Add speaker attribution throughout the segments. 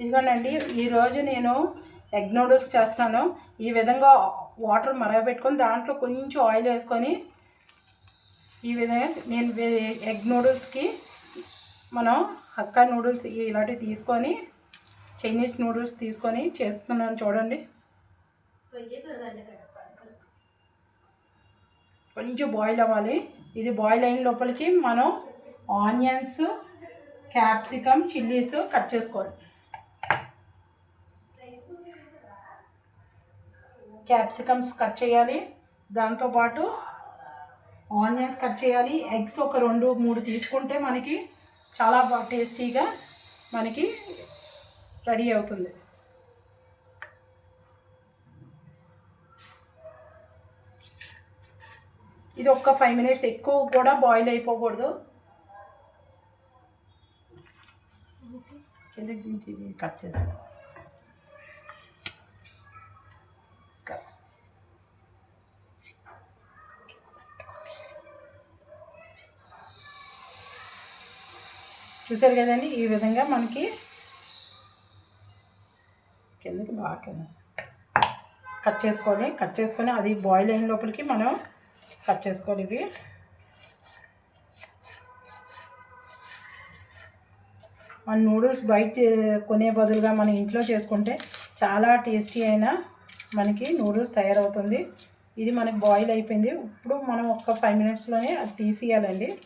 Speaker 1: ఇదిగోనండి ఈరోజు నేను ఎగ్ నూడిల్స్ చేస్తాను. ఈ విధంగా వాటర్ మరగబెట్టుకొని దాంట్లో కొంచెం ఆయిల్ వేసుకొని ఈ విధంగా నేను ఎగ్ నూడిల్స్కి మనం హక్కా నూడిల్స్ ఇలాంటివి తీసుకొని చైనీస్ నూడిల్స్ తీసుకొని చేస్తున్నాను చూడండి. కొంచెం బాయిల్ అవ్వాలి. ఇది బాయిల్ అయిన లోపలికి మనం ఆనియన్స్ క్యాప్సికమ్ చిల్లీస్ కట్ చేసుకోవాలి. క్యాప్సికమ్స్ కట్ చేయాలి. దాంతోపాటు ఆనియన్స్ కట్ చేయాలి. ఎగ్స్ ఒక రెండు మూడు తీసుకుంటే మనకి చాలా టేస్టీగా మనకి రెడీ అవుతుంది. ఇది ఒక్క ఫైవ్ మినిట్స్ ఎక్కువ కూడా బాయిల్ అయిపోకూడదు. కిందకి దించి ఇది కట్ చేస్తాం చూసారు కదండి ఈ విధంగా మనకి కిందకి బాగా కింద కట్ చేసుకోవాలి కట్ చేసుకొని అది బాయిల్ అయిన లోపలికి మనం కట్ చేసుకోవాలి ఇవి. మన నూడిల్స్ బయట చే- కొనే బదులుగా మన ఇంట్లో చేసుకుంటే చాలా టేస్టీ అయిన మనకి నూడిల్స్ తయారవుతుంది. ఇది మనకి బాయిల్ అయిపోయింది. ఇప్పుడు మనం ఒక ఫైవ్ మినిట్స్లోనే అది తీసేయాలండి.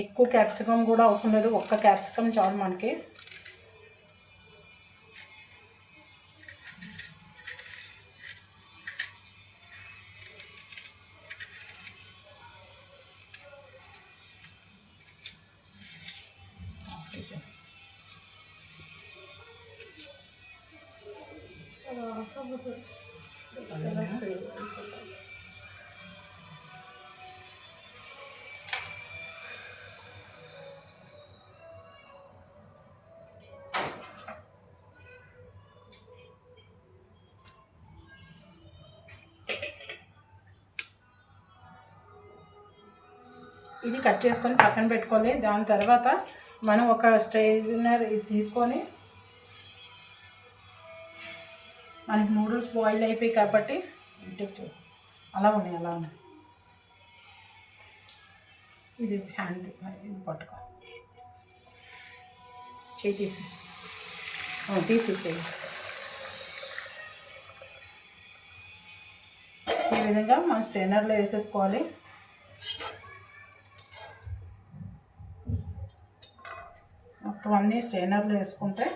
Speaker 1: ఎక్కువ క్యాప్సికమ్ కూడా అవసరం లేదు. ఒక్క క్యాప్సికమ్ చాలు మనకి. ఇది కట్ చేసుకొని పక్కన పెట్టుకోవాలి. దాని తర్వాత మనం ఒక స్ట్రైజనర్ ఇది తీసుకొని మనకి నూడిల్స్ బాయిల్ అయిపోయి కాబట్టి అలా ఉన్నాయి అలా ఉన్నాయి. ఇది హ్యాండ్ ఇది పట్టుకో. చేయి తీసి తీసి చేయి ఈ విధంగా మన స్ట్రైనర్లో వేసేసుకోవాలి. మొత్తం అన్నీ స్ట్రైనర్లో వేసుకుంటే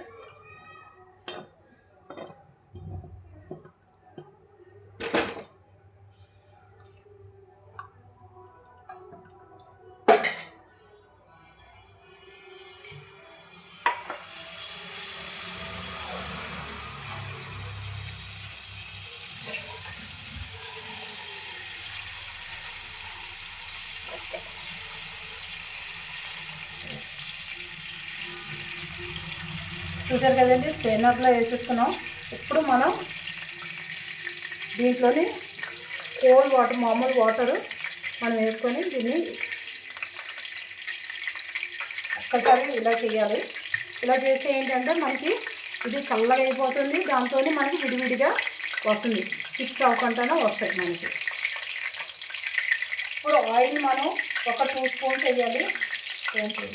Speaker 1: చూసారు కదండి స్ట్రైనర్లో వేసేసుకున్నాం. ఇప్పుడు మనం దీంట్లోని కోల్డ్ వాటర్ మామూలు వాటర్ మనం వేసుకొని దీన్ని ఒక్కసారి ఇలా చేయాలి. ఇలా చేస్తే ఏంటంటే మనకి ఇది చల్లగా అయిపోతుంది దాంతో మనకి విడివిడిగా వస్తుంది. ఫిక్స్ అవ్వకుండానే వస్తాయి మనకి. ఇప్పుడు ఆయిల్ మనం ఒక టూ స్పూన్స్ వేయాలి కలిపి.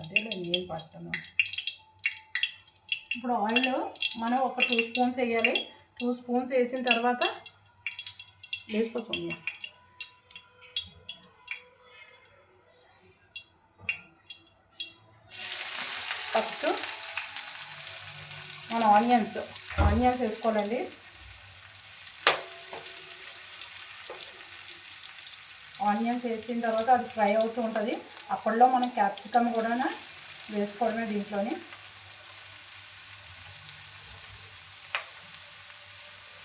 Speaker 1: అదే నేను పడుతున్నాను ఇప్పుడు ఆయిల్ మనం ఒక టూ స్పూన్స్ వేయాలి. టూ స్పూన్స్ వేసిన తర్వాత వేసుకో మనం ఆనియన్స్ ఆనియన్స్ వేసుకోవాలండి. ఆనియన్స్ వేసిన తర్వాత అది ఫ్రై అవుతూ ఉంటుంది. అప్పట్లో మనం క్యాప్సికమ్ కూడా వేసుకోవడమే దీంట్లోని.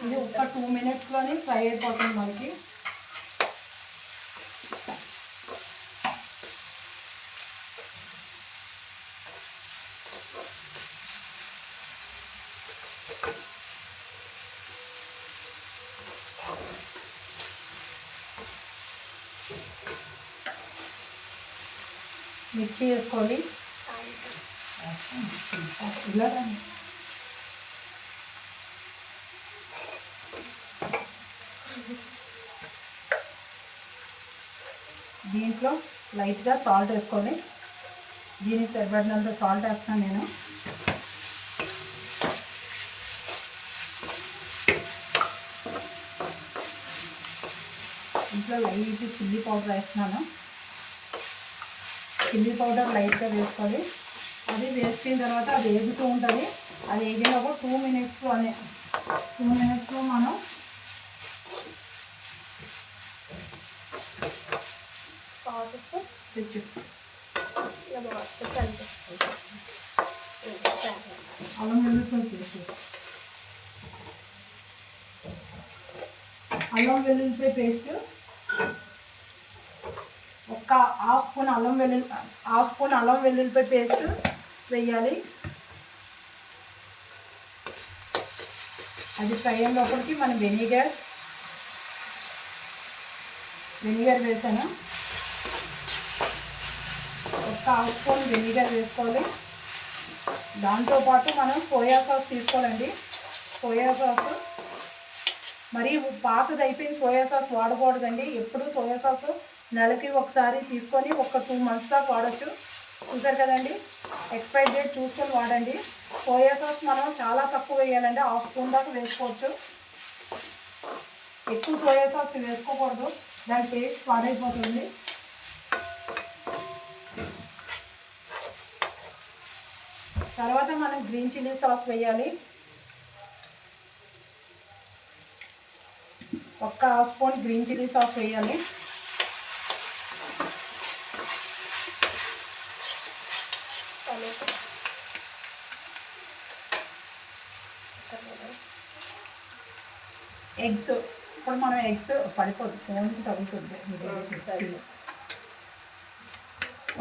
Speaker 1: ఇది ఒక టూ మినిట్స్లోనే ఫ్రై అయిపోతుంది మనకి. మిర్చి వేసుకోవాలి ఇలా దీంట్లో లైట్గా సాల్ట్ వేసుకోండి దీనికి సరిపడినంత సాల్ట్ వేస్తాను నేను. ఇంట్లో లైట్ చిల్లీ పౌడర్ వేస్తున్నాను. చిల్లీ పౌడర్ లైట్గా వేసుకోవాలి. అది వేసుకున్న తర్వాత అది వేగుతూ ఉంటుంది. అది వేగినప్పుడు టూ మినిట్స్లోనే టూ మినిట్స్లో మనం అల్లం వెల్లుల్లి పేస్ట్. అల్లం వెల్లుల్లిపాయ పేస్ట్ ఒక హాఫ్ స్పూన్ అల్లం వెల్లుల్లి హాఫ్ స్పూన్ అల్లం వెల్లుల్లిపై పేస్ట్ వేయాలి. అది ఫ్రై అయిన లోపలికి మనం వెనిగర్ వెనిగర్ వేసాను. ఒక హాఫ్ స్పూన్ వెనిగర్ వేసుకోవాలి. దాంతోపాటు మనం సోయా సాస్ తీసుకోవాలండి. సోయా సాస్ మరి పాతది అయిపోయిన సోయా సాస్ వాడకూడదండి. ఎప్పుడు సోయా సాస్ నెలకి ఒకసారి తీసుకొని ఒక టూ మంత్స్ దాకా వాడచ్చు. చూసారు కదండి? ఎక్స్పైరీ డేట్ చూసుకొని వాడండి. సోయా సాస్ మనం చాలా తక్కువ వేయాలండి. హాఫ్ స్పూన్ దాకా వేసుకోవచ్చు. ఎక్కువ సోయా సాస్ వేసుకోకూడదు. దాని టేస్ట్ పాడైపోతుంది. తర్వాత మనం గ్రీన్ చిల్లీ సాస్ వేయాలి. ఒక్క half spoon green chilli sauce వేయాలి
Speaker 2: టమాటో
Speaker 1: ఎగ్స్ ఇప్పుడు మనం ఎగ్స్ పడిపోతుంది ఫోన్ తగ్గుతుంది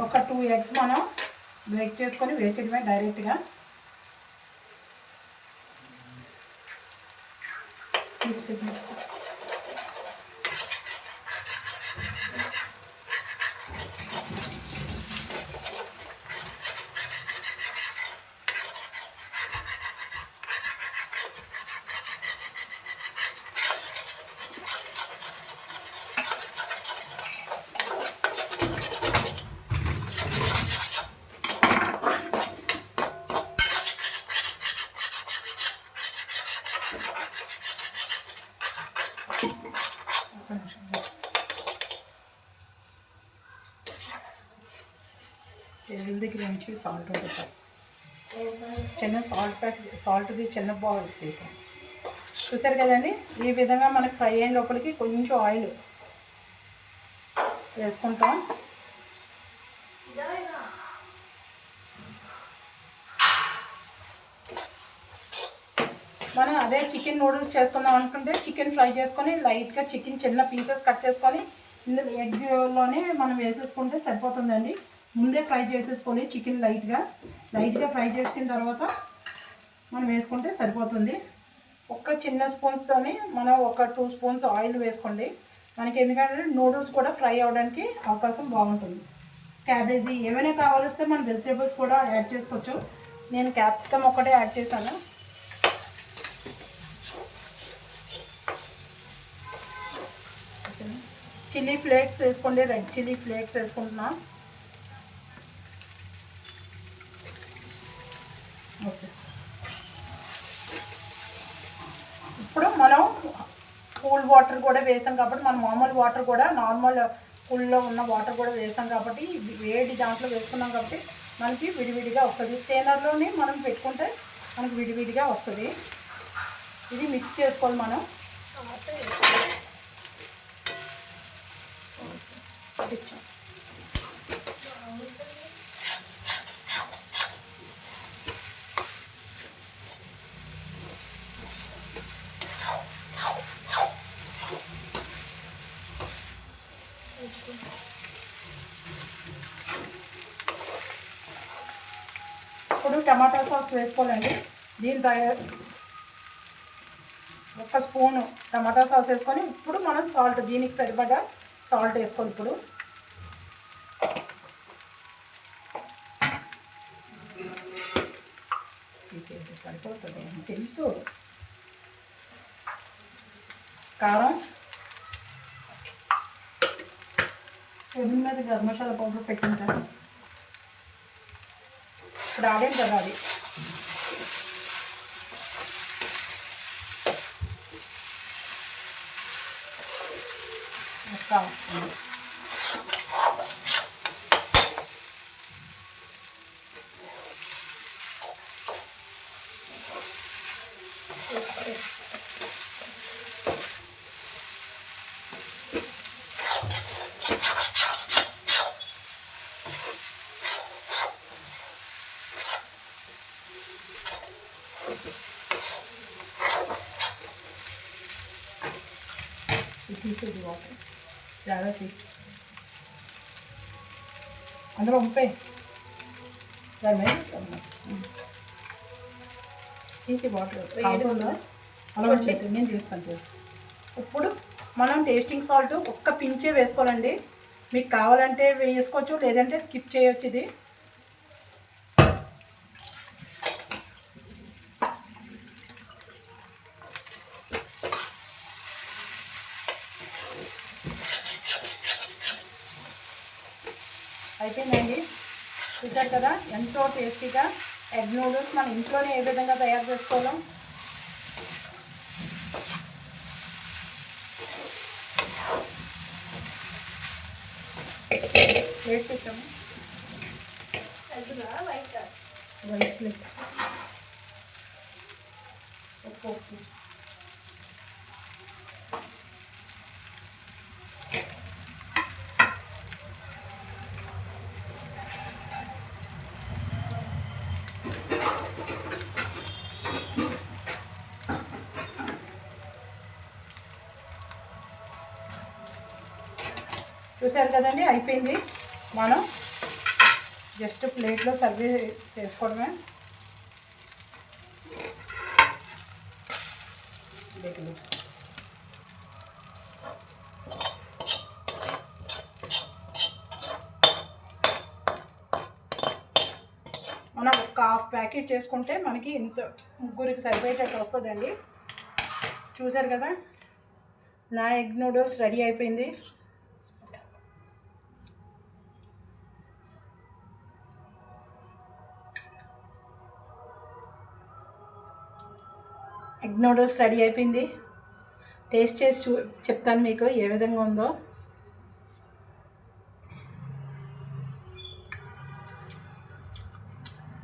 Speaker 1: ఒక టూ ఎగ్స్ మనం బ్రేక్ చేసుకొని వేసేయడమే డైరెక్ట్గా. మిక్సీ ఒక్క నిమిషం. టేబుల్ సాల్ట్ ఉంటుంది. చిన్న సాల్ట్ సాల్ట్ది చిన్న బాల్ తీద్దాం చూసారు కదండి? ఈ విధంగా మనకు ఫ్రై అయిన లోపలికి కొంచెం ఆయిల్ వేసుకుంటాం. మనం అదే చికెన్ నూడిల్స్ చేసుకుందాం అనుకుంటే చికెన్ ఫ్రై చేసుకొని లైట్గా చికెన్ చిన్న పీసెస్ కట్ చేసుకొని ఇందులో ఎగ్లోనే మనం వేసేసుకుంటే సరిపోతుందండి. ముందే ఫ్రై చేసేసుకొని చికెన్ లైట్గా లైట్గా ఫ్రై చేసుకున్న తర్వాత మనం వేసుకుంటే సరిపోతుంది. ఒక్క చిన్న స్పూన్స్తోనే మనం ఒక టూ స్పూన్స్ ఆయిల్ వేసుకోండి. మనకి ఎందుకంటే నూడిల్స్ కూడా ఫ్రై అవ్వడానికి అవకాశం బాగుంటుంది. క్యాబేజీ ఏమైనా కావాలిస్తే మనం వెజిటేబుల్స్ కూడా యాడ్ చేసుకోవచ్చు. నేను క్యాప్సికమ్ ఒక్కటే యాడ్ చేశాను. చిల్లీ ఫ్లేక్స్ వేసుకోండి. రెడ్ చిల్లీ ఫ్లేక్స్ వేసుకుంటున్నాను ఓకే. ఇప్పుడు మనం కూల్ వాటర్ కూడా వేసాం కాబట్టి మనం మామూలు వాటర్ కూడా నార్మల్ కూల్లో ఉన్న వాటర్ కూడా వేసాం కాబట్టి వేడి దాంట్లో వేసుకున్నాం కాబట్టి మనకి విడివిడిగా వస్తుంది. స్టేనర్లోనే మనం పెట్టుకుంటే మనకి విడివిడిగా వస్తుంది. ఇది మిక్స్ చేసుకోవాలి మనం.
Speaker 2: టమాటో
Speaker 1: ఇచ్చాం. ఇప్పుడు టమాటా సాస్ వేసుకోవాలండి. దీని తయారు ఒక స్పూను టమాటా సాస్ వేసుకొని ఇప్పుడు మనం సాల్ట్ దీనికి సరిపడా సాల్ట్ వేసుకోవాలి ఇప్పుడు. సరిపోతుంది తెలుసు. కారం. టేబుల్ మీద గరం పౌడర్ పెట్టింటాను ఇప్పుడు ఆడేం కదా అది. ఒక్క తీసేది వాటర్ జాగ్రత్త అందులో ఉంపే దాని మీద. తీసి వాటర్ అలా వచ్చేది నేను చేస్తాను ఇప్పుడు మనం టేస్టింగ్ సాల్ట్ ఒక్క పించే వేసుకోవాలండి. మీకు కావాలంటే వేసుకోవచ్చు లేదంటే స్కిప్ చేయొచ్చు ఇది. అయిపోయిందండి. చూసారు కదా ఎంతో టేస్టీగా ఎగ్ నూడిల్స్ మన ఇంట్లోనే ఏ విధంగా తయారు చేసుకోవాలో. ప్లేట్ పెట్టాము
Speaker 2: వైట్
Speaker 1: వైట్ ప్లేట్ ఉప్పు చూసారు కదండి? అయిపోయింది. మనం జస్ట్ ప్లేట్లో సర్వ్ చేసుకోవడమే. మనం ఒక హాఫ్ ప్యాకెట్ చేసుకుంటే మనకి ఇంత ముగ్గురికి సరిపోయేటట్టు వస్తుందండి. చూసారు కదా? నా ఎగ్ నూడిల్స్ రెడీ అయిపోయింది. ఎగ్ నూడిల్స్ రెడీ అయిపోయింది. టేస్ట్ చేసి చూ చెప్తాను మీకు ఏ విధంగా ఉందో.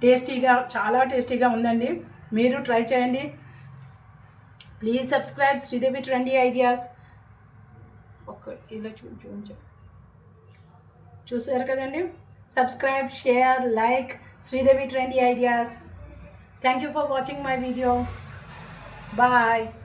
Speaker 1: టేస్టీగా చాలా టేస్టీగా ఉందండి. మీరు ట్రై చేయండి. Please subscribe Sridevi trendy ideas. ఒక ఇలా చూ చూపించు చూసారు కదండి? Subscribe share like Sridevi trendy ideas. Thank you for watching my video. Bye.